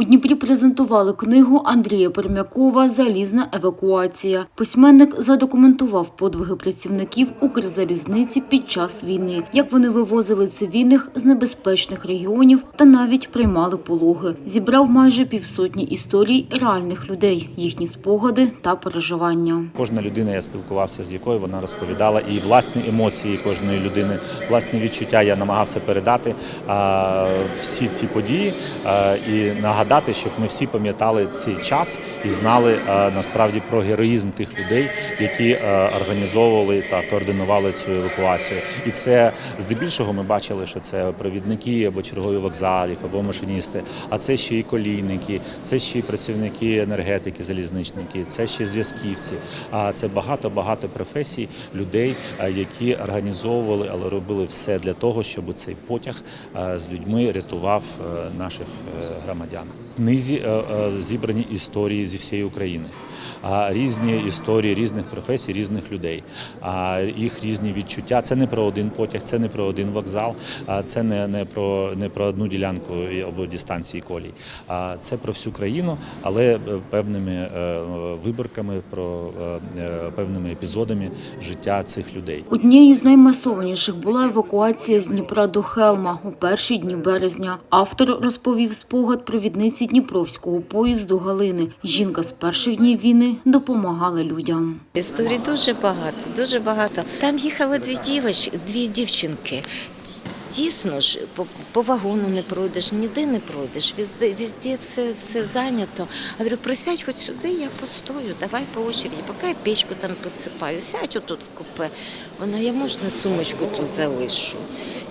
У Дніпрі презентували книгу Андрія Пермякова Залізна евакуація. Письменник задокументував подвиги працівників Укрзалізниці під час війни, як вони вивозили цивільних з небезпечних регіонів та навіть приймали пологи. Зібрав майже півсотні історій реальних людей, їхні спогади та переживання. Кожна людина, я спілкувався з якою вона розповідала і власні емоції кожної людини, власні відчуття я намагався передати всі ці події і нагадати, щоб ми всі пам'ятали цей час і знали насправді про героїзм тих людей, які організовували та координували цю евакуацію. І це здебільшого ми бачили, що це провідники або чергові вокзалів, або машиністи. А це ще і колійники, це ще й працівники енергетики, залізничники, це ще зв'язківці. А це багато багато професій людей, е, які організовували, але робили все для того, щоб цей потяг е, з людьми рятував е, наших е, громадян. Книзі е, е, зібрані історії зі всієї України. Різні історії різних професій, різних людей, їх різні відчуття. Це не про один потяг, це не про один вокзал, це не, не про не про одну ділянку або дистанції колій. Це про всю країну, але е, певними е, виборками, про е, певними епізодами життя цих людей. Однією з наймасованіших була евакуація з Дніпра до Хелма у перші дні березня. Автор розповів спогад провідниці Дніпровського поїзду Галини. Жінка з перших днів війни допомагала людям. Історій дуже багато, дуже багато. Там їхали дві дівоч, дві дівчинки. Тісно ж, по, вагону не пройдеш, ніде не пройдеш, везде, везде все, все зайнято. Я говорю, присядь хоч сюди, я постою, давай по очереді, поки я печку там підсипаю, сядь отут в купе. Вона, я можна сумочку тут залишу.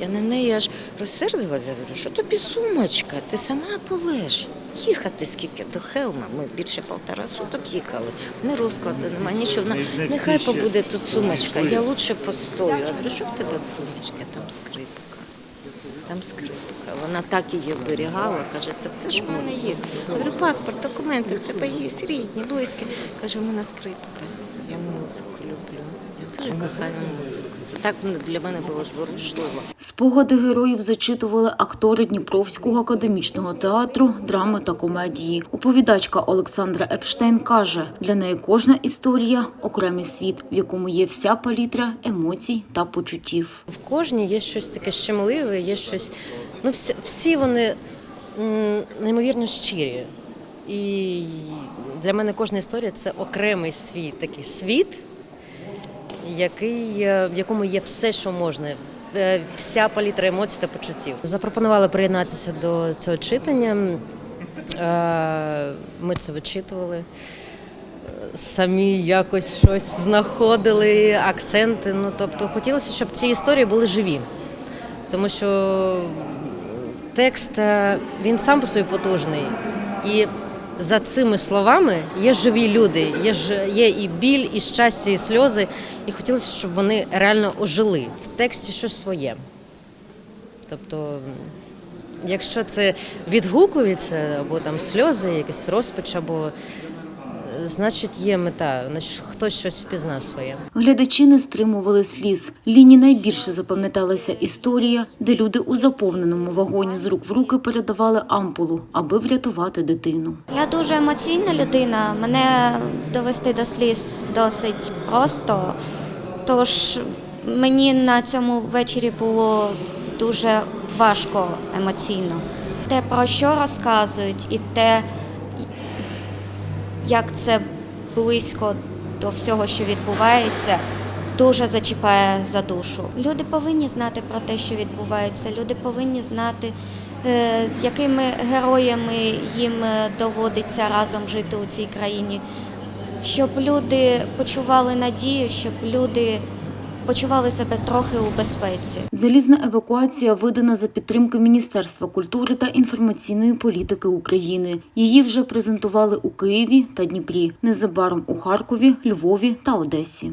Я на неї аж розсердилася, говорю, що тобі сумочка, ти сама полеж. Їхати скільки до Хелма, ми більше полтора суток їхали. Не розкладу, немає нічого. Нехай побуде тут сумочка, я лучше постою. Я говорю, що в тебе в сумочці? Там скрипка. Там скрипка. Вона так її оберігала, каже, це все, що в мене є. Я говорю, паспорт, документи в тебе є, рідні, близькі. Каже, у мене скрипка. Я музику люблю. Дуже кохаю музику. Це так для мене було зворушливо. Спогади героїв зачитували актори Дніпровського академічного театру, драми та комедії. Оповідачка Олександра Епштейн каже, для неї кожна історія окремий світ, в якому є вся палітра емоцій та почуттів. В кожній є щось таке щемливе, є щось. Ну, всі, всі вони неймовірно щирі. І для мене кожна історія це окремий свій такий світ, який, е, в якому є все, що можна. е, Вся палітра емоцій та почуттів. Запропонували приєднатися до цього читання. Е, Ми це вичитували. Самі якось щось знаходили, акценти. Ну тобто хотілося, щоб ці історії були живі. Тому що текст він сам по собі потужний. І за цими словами є живі люди, є, ж- є і біль, і щастя, і сльози. І хотілося, щоб вони реально ожили в тексті щось своє. Тобто, якщо це відгукується, або там сльози, якісь розпач, або значить є мета, значить хтось щось впізнав своє. Глядачі не стримували сліз. Ліні найбільше запам'яталася історія, де люди у заповненому вагоні з рук в руки передавали ампулу, аби врятувати дитину. Я дуже емоційна людина. Мене довести до сліз досить просто. Тож мені на цьому вечорі було дуже важко емоційно. Те, про що розказують, і те, як це близько до всього, що відбувається, дуже зачіпає за душу. Люди повинні знати про те, що відбувається. Люди повинні знати, е, з якими героями їм е, доводиться разом жити у цій країні, щоб люди почували надію, щоб люди почували себе трохи у безпеці. Залізна евакуація видана за підтримки Міністерства культури та інформаційної політики України. Її вже презентували у Києві та Дніпрі, незабаром у Харкові, Львові та Одесі.